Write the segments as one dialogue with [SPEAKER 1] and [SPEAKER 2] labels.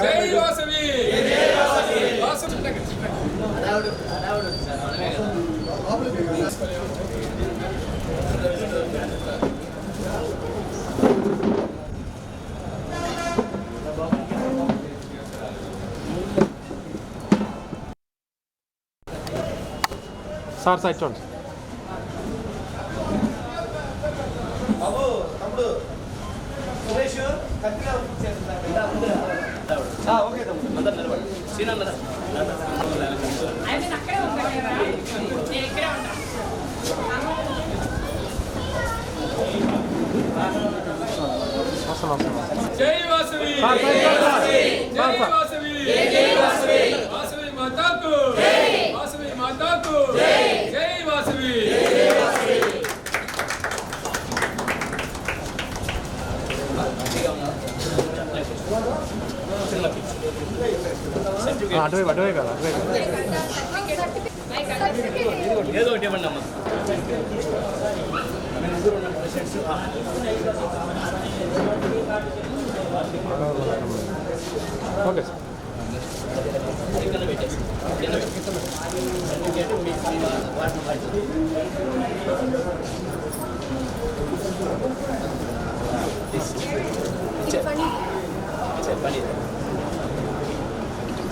[SPEAKER 1] జై Vasavi!
[SPEAKER 2] Sir side చూడండి.
[SPEAKER 3] బాబు తమ్ముడు. ఓకే తమ్ముడు
[SPEAKER 4] ఉంటాను నేను ఇక్కడే ఉంటాను
[SPEAKER 2] వస్తాను వస్తాను
[SPEAKER 1] జై వాసవి. జై వాసవి వాసవి మాతాకు వాసవి మాతాకు. జై వాసవి
[SPEAKER 2] ఆ, అటువైపు అటువైపు కదా అటువైపు
[SPEAKER 3] ఏదో ఒకటి ఇవ్వండి అమ్మా
[SPEAKER 2] ఓకే సార్.
[SPEAKER 3] చెప్పండి
[SPEAKER 2] కాదురా నువ్వు కూడా సరిపోయావు
[SPEAKER 3] అమ్మా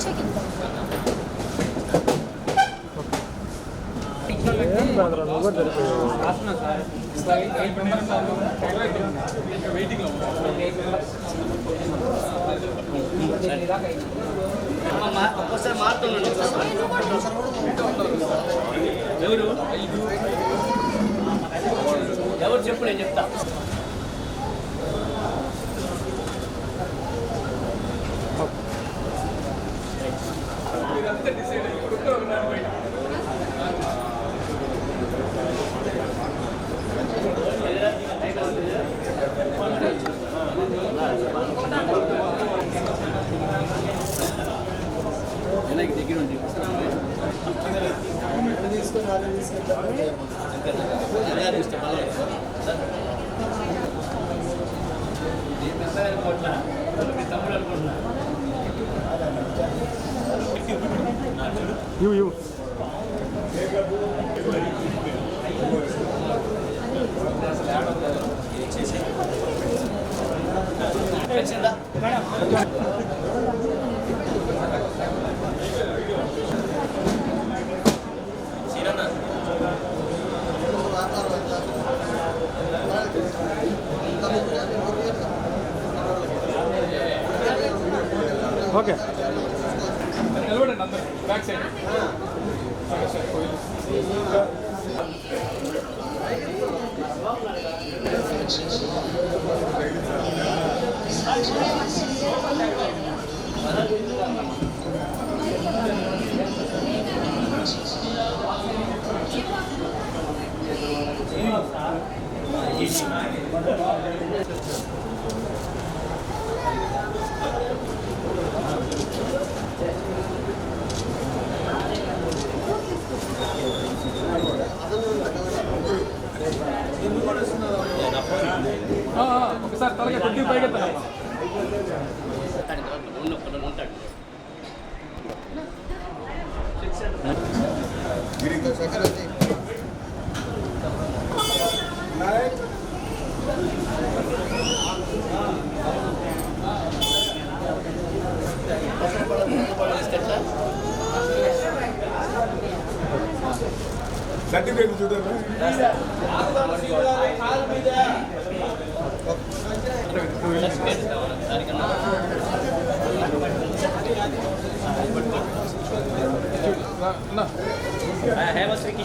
[SPEAKER 3] ఒక్కసారి మారుతున్నాను ఎవరు? ఎవరు చెప్పు నేను చెప్తా.
[SPEAKER 2] ఇవ్వు ఇవ్వు
[SPEAKER 3] వచ్చిందా
[SPEAKER 1] ఆ, ఆ, ఒకసారి తలగా కొద్దిగా పైకెత్తానమ్మా
[SPEAKER 3] ఉన్నప్పుడు ఉంటాడు
[SPEAKER 5] సర్టిఫికేట్ చూడండి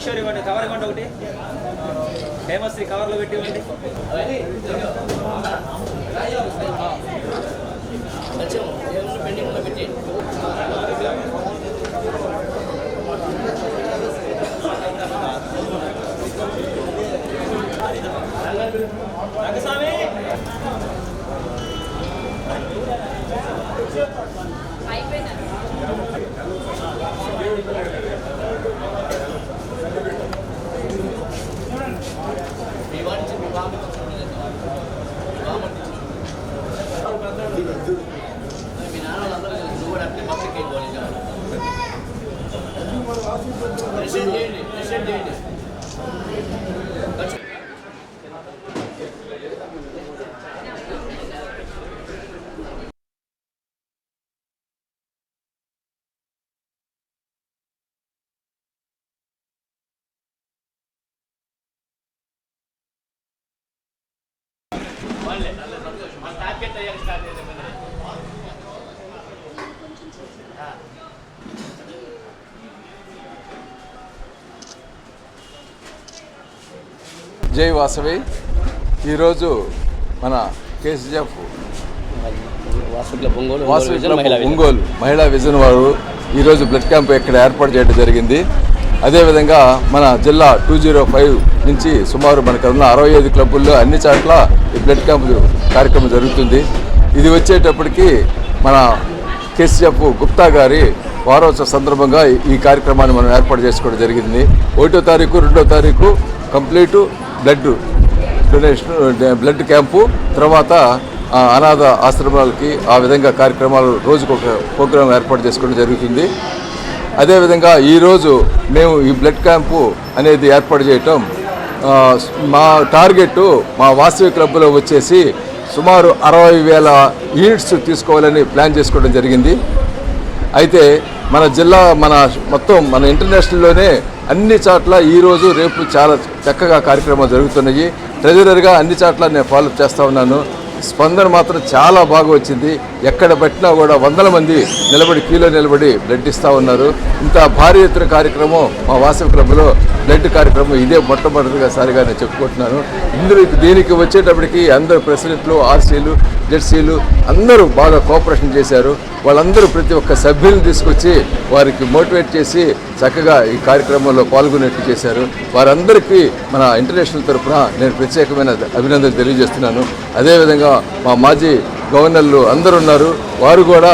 [SPEAKER 6] కిషోర్ ఇవ్వండి. కవర్ ఇవ్వండి ఒకటి. ఫేమస్ కవర్లో పెట్టి ఇవ్వండి. రంగస్వామి.
[SPEAKER 7] జై వాసవి. ఈరోజు మన క్లబ్ ఒంగోలు మహిళా విజన్. వారు ఈరోజు బ్లడ్ క్యాంప్ ఇక్కడ ఏర్పాటు చేయడం జరిగింది. అదేవిధంగా మన జిల్లా టూ జీరో ఫైవ్ నుంచి సుమారు మనకు ఉన్న అరవై ఐదు క్లబ్బుల్లో అన్ని చోట్ల ఈ బ్లడ్ క్యాంప్ కార్యక్రమం జరుగుతుంది. ఇది వచ్చేటప్పటికి మన కేసీఎఫ్ గుప్తా గారి వారోత్సవ సందర్భంగా ఈ కార్యక్రమాన్ని మనం ఏర్పాటు చేసుకోవడం జరిగింది. ఒకటో తారీఖు రెండో తారీఖు complete blood donation blood camp తర్వాత అనాథ ఆశ్రమాలకి ఆ విధంగా కార్యక్రమాలు రోజుకు ఒక ప్రోగ్రాం ఏర్పాటు చేసుకోవడం జరుగుతుంది. అదేవిధంగా ఈరోజు మేము ఈ బ్లడ్ క్యాంపు అనేది ఏర్పాటు చేయటం మా టార్గెట్ మా వాస్తవిక క్లబ్లో వచ్చేసి సుమారు అరవై వేల యూనిట్స్ తీసుకోవాలని ప్లాన్ చేసుకోవడం జరిగింది. అయితే మన జిల్లా మన మొత్తం మన ఇంటర్నేషనల్లోనే అన్ని చోట్ల ఈరోజు రేపు చాలా చక్కగా కార్యక్రమాలు జరుగుతున్నాయి. ట్రెజరర్గా అన్ని చాట్ల నేను ఫాలో చేస్తూ ఉన్నాను. స్పందన మాత్రం చాలా బాగా వచ్చింది. ఎక్కడ పెట్టినా కూడా వందల మంది నిలబడి క్యూలో నిలబడి బ్లడ్ ఇస్తూ ఉన్నారు. ఇంత భారీ ఎత్తున కార్యక్రమం మా వాసవి క్లబ్లో బ్లడ్ కార్యక్రమం ఇదే మొట్టమొదటిగా సారిగా నేను చెప్పుకుంటున్నాను. ఇందులో దీనికి వచ్చేటప్పటికి అందరు ప్రెసిడెంట్లు ఆర్సీలు జెడ్సీలు అందరూ బాగా కోఆపరేషన్ చేశారు. వాళ్ళందరూ ప్రతి ఒక్క సభ్యులను తీసుకొచ్చి వారికి మోటివేట్ చేసి చక్కగా ఈ కార్యక్రమంలో పాల్గొనేట్టు చేశారు. వారందరికీ మన ఇంటర్నేషనల్ తరఫున నేను ప్రత్యేకమైన అభినందనలు తెలియజేస్తున్నాను. అదేవిధంగా మా మాజీ గవర్నర్లు అందరు ఉన్నారు. వారు కూడా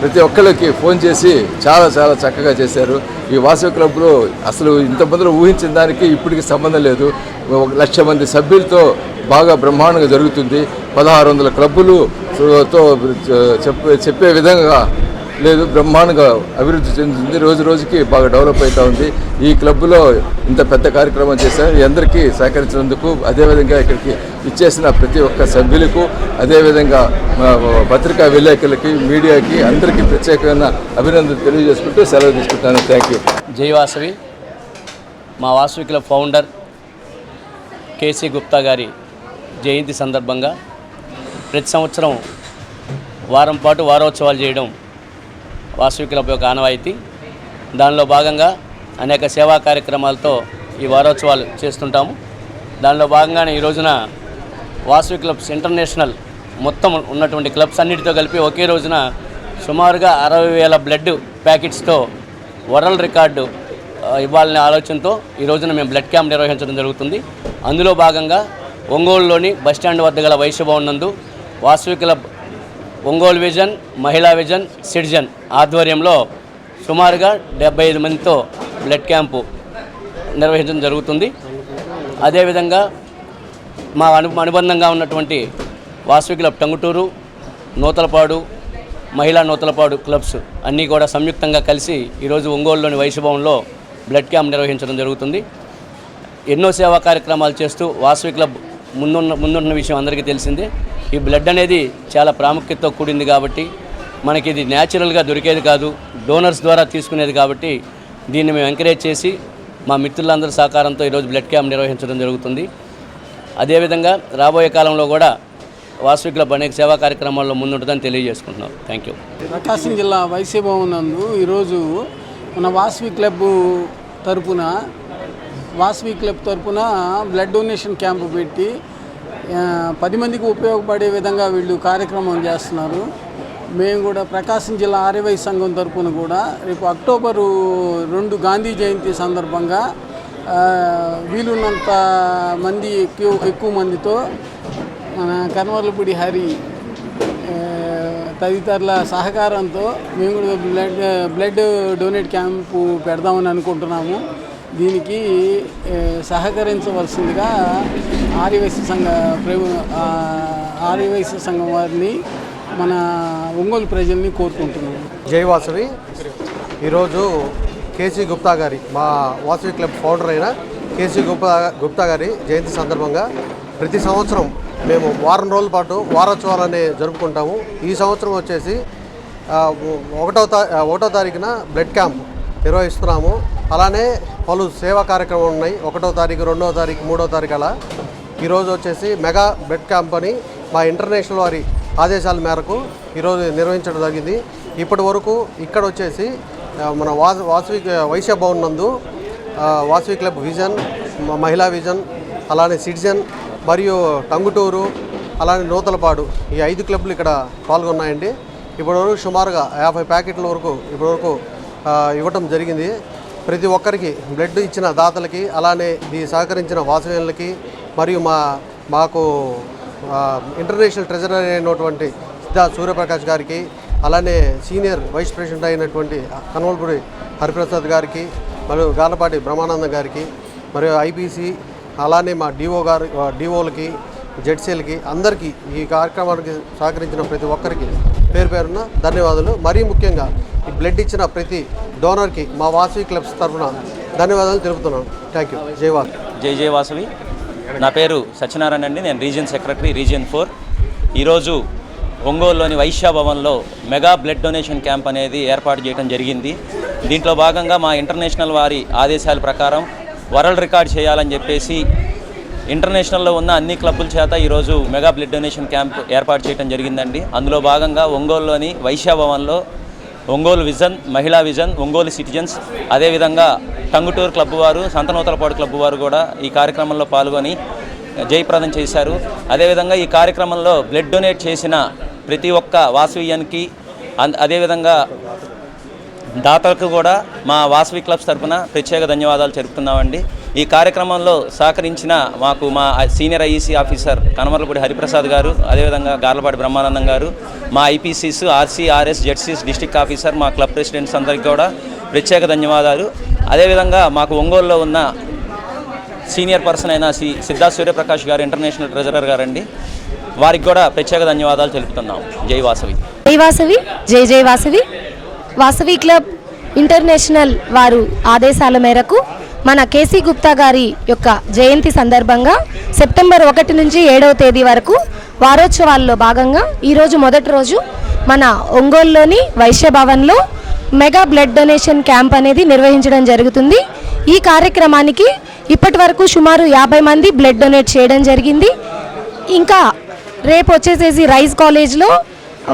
[SPEAKER 7] ప్రతి ఒక్కరికి ఫోన్ చేసి చాలా చాలా చక్కగా చేశారు. ఈ వాసవి క్లబ్లో అసలు ఇంత మందిలో ఊహించిన దానికి ఇప్పటికి సంబంధం లేదు. ఒక లక్ష మంది సభ్యులతో బాగా బ్రహ్మాండంగా జరుగుతుంది. పదహారు వందల క్లబ్బులు తో చెప్పే చెప్పే విధంగా లేదు బ్రహ్మాండంగా అభివృద్ధి చెందుతుంది. రోజు రోజుకి బాగా డెవలప్ అవుతూ ఉంది. ఈ క్లబ్లో ఇంత పెద్ద కార్యక్రమం చేశారు. అందరికీ సహకరించినందుకు అదేవిధంగా ఇక్కడికి ఇచ్చేసిన ప్రతి ఒక్క సభ్యులకు అదేవిధంగా పత్రికా విలేకరులకి మీడియాకి అందరికీ ప్రత్యేకమైన అభినందన తెలియజేసుకుంటూ సెలవు తీసుకుంటాను. థ్యాంక్ యూ
[SPEAKER 5] జై వాసవి. మా Vasavi club founder KC Gupta గారి జయంతి సందర్భంగా ప్రతి సంవత్సరం వారం పాటు వారోత్సవాలు చేయడం వాస్తవికులపై ఒక యొక్క ఆనవాయితీ దానిలో భాగంగా అనేక సేవా కార్యక్రమాలతో ఈ వారోత్సవాలు చేస్తుంటాము. దానిలో భాగంగానే ఈ రోజున వాసవి క్లబ్స్ ఇంటర్నేషనల్ మొత్తం ఉన్నటువంటి క్లబ్స్ అన్నిటితో కలిపి ఒకే రోజున సుమారుగా అరవై వేల బ్లడ్ ప్యాకెట్స్తో వరల్డ్ రికార్డు ఇవ్వాలనే ఆలోచనతో ఈ రోజున మేము బ్లడ్ క్యాంప్ నిర్వహించడం జరుగుతుంది. అందులో భాగంగా ఒంగోలులోని బస్టాండ్ వద్ద గల వైశ్యభవన్ నందు వాసవి క్లబ్ ఒంగోలు విజన్ మహిళా విజన్ సిటిజన్ ఆధ్వర్యంలో సుమారుగా డెబ్బై ఐదు మందితో బ్లడ్ క్యాంపు నిర్వహించడం జరుగుతుంది. అదేవిధంగా మా అను అనుబంధంగా ఉన్నటువంటి వాసవి క్లబ్ టంగుటూరు నూతలపాడు మహిళా నూతలపాడు క్లబ్స్ అన్నీ కూడా సంయుక్తంగా కలిసి ఈరోజు ఒంగోలులోని వైశ్యభవన్లో బ్లడ్ క్యాంప్ నిర్వహించడం జరుగుతుంది. ఎన్నో సేవా కార్యక్రమాలు చేస్తూ వాసవి క్లబ్ ముందున్న ముందున్న విషయం అందరికీ తెలిసిందే. ఈ బ్లడ్ అనేది చాలా ప్రాముఖ్యతతో కూడింది కాబట్టి మనకి ఇది న్యాచురల్గా దొరికేది కాదు. డోనర్స్ ద్వారా తీసుకునేది కాబట్టి దీన్ని మేము ఎంకరేజ్ చేసి మా మిత్రులందరి సహకారంతో ఈరోజు బ్లడ్ క్యాంప్ నిర్వహించడం జరుగుతుంది. అదేవిధంగా రాబోయే కాలంలో కూడా వాసవి క్లబ్ అనేక సేవా కార్యక్రమాల్లో ముందుంటుందని తెలియజేసుకుంటున్నాం. థ్యాంక్ యూ
[SPEAKER 8] ప్రకాశం జిల్లా వైశ్యభవన్ నందు ఈరోజు మన వాసవి క్లబ్ తరపున వాసవి క్లబ్ తరపున బ్లడ్ డొనేషన్ క్యాంపు పెట్టి పది మందికి ఉపయోగపడే విధంగా వీళ్ళు కార్యక్రమం చేస్తున్నారు. మేము కూడా ప్రకాశం జిల్లా ఆర్యవై సంఘం తరపున కూడా రేపు అక్టోబరు రెండు గాంధీ జయంతి సందర్భంగా వీలున్నంత మంది ఎక్కువ ఎక్కువ మందితో మన కనవర్లపూడి హరి తదితరుల సహకారంతో మేము కూడా బ్లడ్ బ్లడ్ డొనేట్ క్యాంపు పెడదామని అనుకుంటున్నాము. దీనికి సహకరించవలసిందిగా ఆర్యవైశ్య సంఘ ప్రభు ఆర్యవైశ్య సంఘం వారిని మన ఒంగోలు ప్రజల్ని కోరుకుంటున్నాను
[SPEAKER 3] జై వాసవి. ఈరోజు కేసీ గుప్తా గారి మా వాసవి క్లబ్ ఫౌండర్ అయిన కేసీ గుప్తా గుప్తా గారి జయంతి సందర్భంగా ప్రతి సంవత్సరం మేము వారం రోజుల పాటు వారోత్సవాలనే జరుపుకుంటాము. ఈ సంవత్సరం వచ్చేసి ఒకటో తా ఒకటో తారీఖున బ్లడ్ క్యాంప్ నిర్వహిస్తున్నాము. అలానే పలు సేవా కార్యక్రమాలు ఉన్నాయి. ఒకటో తారీఖు రెండో తారీఖు మూడో తారీఖు అలా. ఈరోజు వచ్చేసి మెగా బెడ్ క్యాంప్ అని మా ఇంటర్నేషనల్ వారి ఆదేశాల మేరకు ఈరోజు నిర్వహించడం జరిగింది. ఇప్పటి వరకు ఇక్కడ వచ్చేసి మన వాస్ వాసవి వైశ్య భవన్ నందు వాసవి క్లబ్ విజన్ మహిళా విజన్ అలానే సిటిజన్ మరియు టంగుటూరు అలానే నూతలపాడు ఈ ఐదు క్లబ్లు ఇక్కడ పాల్గొన్నాయండి. ఇప్పటివరకు సుమారుగా యాభై ప్యాకెట్ల వరకు ఇప్పటివరకు ఇవ్వటం జరిగింది. ప్రతి ఒక్కరికి బ్లడ్ ఇచ్చిన దాతలకి అలానే ఇది సహకరించిన వాసవ్యులకి మరియు మా మాకు ఇంటర్నేషనల్ ట్రెజరర్ అయినటువంటి సిద్ధా సూర్యప్రకాష్ గారికి అలానే సీనియర్ వైస్ ప్రెసిడెంట్ అయినటువంటి కన్వల్పూడి హరిప్రసాద్ గారికి మరియు గాలపాటి బ్రహ్మానందం గారికి మరియు ఐపీసీ అలానే మా డిఓ గారు డిఓలకి జెడ్సీలకి అందరికీ ఈ కార్యక్రమానికి సహకరించిన ప్రతి ఒక్కరికి పేరు పేరున ధన్యవాదాలు. మరీ ముఖ్యంగా ఈ బ్లడ్ ఇచ్చిన ప్రతి డోనర్కి మా వాసవి క్లబ్స్ తరఫున ధన్యవాదాలు తెలుపుతున్నాను. థ్యాంక్ యూ జైవాల్
[SPEAKER 6] జై జై వాసవి. నా పేరు సత్యనారాయణ అండి. నేను రీజియన్ సెక్రటరీ రీజియన్ ఫోర్. ఈరోజు ఒంగోలులోని వైశ్య భవన్లో మెగా బ్లడ్ డొనేషన్ క్యాంప్ అనేది ఏర్పాటు చేయడం జరిగింది. దీంట్లో భాగంగా మా ఇంటర్నేషనల్ వారి ఆదేశాల ప్రకారం వరల్డ్ రికార్డ్ చేయాలని చెప్పేసి ఇంటర్నేషనల్లో ఉన్న అన్ని క్లబ్బుల చేత ఈరోజు మెగా బ్లడ్ డొనేషన్ క్యాంప్ ఏర్పాటు చేయడం జరిగిందండి. అందులో భాగంగా ఒంగోలులోని వైశ్య భవన్లో ఒంగోలు విజన్ మహిళా విజన్ ఒంగోలు సిటిజన్స్ అదేవిధంగా టంగుటూరు క్లబ్ వారు సంతనూతలపాడు క్లబ్ వారు కూడా ఈ కార్యక్రమంలో పాల్గొని జయప్రదం చేశారు. అదేవిధంగా ఈ కార్యక్రమంలో బ్లడ్ డొనేట్ చేసిన ప్రతి ఒక్క వాసవీయానికి అన్- అదేవిధంగా దాతలకు కూడా మా వాసవి క్లబ్స్ తరపున ప్రత్యేక ధన్యవాదాలు జరుపుతున్నామండి ఈ కార్యక్రమంలో సహకరించిన మాకు మా senior IEC officer Kanamarlapudi Hariprasad గారు అదేవిధంగా గార్లపాటి బ్రహ్మానందం గారు మా IPCs RC RS ZCs district officer మా క్లబ్ ప్రెసిడెంట్స్ అందరికీ కూడా ప్రత్యేక ధన్యవాదాలు. అదేవిధంగా మాకు ఒంగోలులో ఉన్న సీనియర్ పర్సన్ అయిన సి సిద్ధా సూర్యప్రకాష్ గారు ఇంటర్నేషనల్ ట్రెజరర్ గారండి. వారికి కూడా ప్రత్యేక ధన్యవాదాలు తెలుపుతున్నాం. జై వాసవి.
[SPEAKER 9] జై వాసవి జై జై వాసవి. వాసవి క్లబ్ ఇంటర్నేషనల్ వారు ఆదేశాల మేరకు మన కేసీ గుప్తా గారి యొక్క జయంతి సందర్భంగా సెప్టెంబర్ ఒకటి నుంచి ఏడవ తేదీ వరకు వారోత్సవాల్లో భాగంగా ఈరోజు మొదటి రోజు మన ఒంగోలులోని వైశ్య భవన్లో మెగా బ్లడ్ డొనేషన్ క్యాంప్ అనేది నిర్వహించడం జరుగుతుంది. ఈ కార్యక్రమానికి ఇప్పటి వరకు సుమారు యాభై మంది బ్లడ్ డొనేట్ చేయడం జరిగింది. ఇంకా రేపు వచ్చేసేసి రైస్ కాలేజ్లో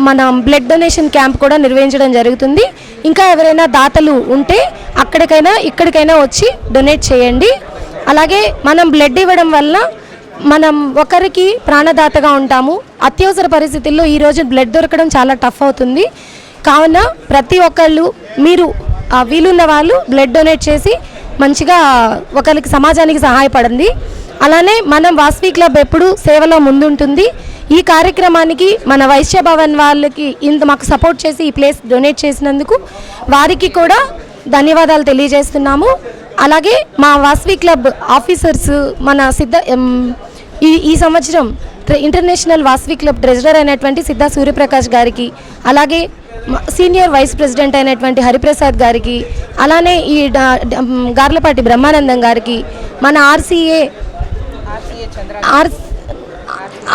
[SPEAKER 9] మనం బ్లడ్ డొనేషన్ క్యాంప్ కూడా నిర్వహించడం జరుగుతుంది. ఇంకా ఎవరైనా దాతలు ఉంటే అక్కడికైనా ఇక్కడికైనా వచ్చి డొనేట్ చేయండి. అలాగే మనం బ్లడ్ ఇవ్వడం వల్ల మనం ఒకరికి ప్రాణదాతగా ఉంటాము. అత్యవసర పరిస్థితుల్లో ఈరోజు బ్లడ్ దొరకడం చాలా టఫ్ అవుతుంది. కావున ప్రతి ఒక్కళ్ళు మీరు వీలున్న వాళ్ళు బ్లడ్ డొనేట్ చేసి మంచిగా ఒకరికి సమాజానికి సహాయపడింది అలానే మనం వాస్వి క్లబ్ ఎప్పుడు సేవలో ముందుంటుంది. ఈ కార్యక్రమానికి మన వైశ్య భవన్ వాళ్ళకి ఇంత మాకు సపోర్ట్ చేసి ఈ ప్లేస్ డొనేట్ చేసినందుకు వారికి కూడా ధన్యవాదాలు తెలియజేస్తున్నాము. అలాగే మా వాస్వి క్లబ్ ఆఫీసర్స్ మన సిద్ధ ఈ ఈ సంవత్సరం ఇంటర్నేషనల్ వాస్వి క్లబ్ ట్రెజరర్ అయినటువంటి సిద్ధా సూర్యప్రకాష్ గారికి అలాగే సీనియర్ వైస్ ప్రెసిడెంట్ అయినటువంటి హరిప్రసాద్ గారికి అలానే ఈ గార్లపాటి బ్రహ్మానందం గారికి మన RCA R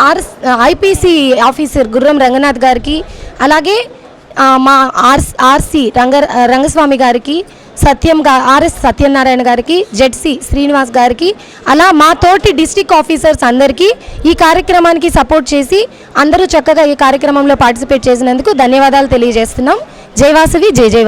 [SPEAKER 9] R IPC officer Gurram Ranganath గారికి అలాగే మా ఆర్ ఆర్సి రంగ రంగస్వామి గారికి సత్యం గా ఆర్ఎస్ సత్యనారాయణ గారికి జెడ్సి శ్రీనివాస్ గారికి అలా మా తోటి డిస్టిక్ ఆఫీసర్స్ అందరికీ ఈ కార్యక్రమానికి సపోర్ట్ చేసి అందరూ చక్కగా ఈ కార్యక్రమంలో పార్టిసిపేట్ చేసినందుకు ధన్యవాదాలు తెలియజేస్తున్నాం. జయవాసవి జయ జై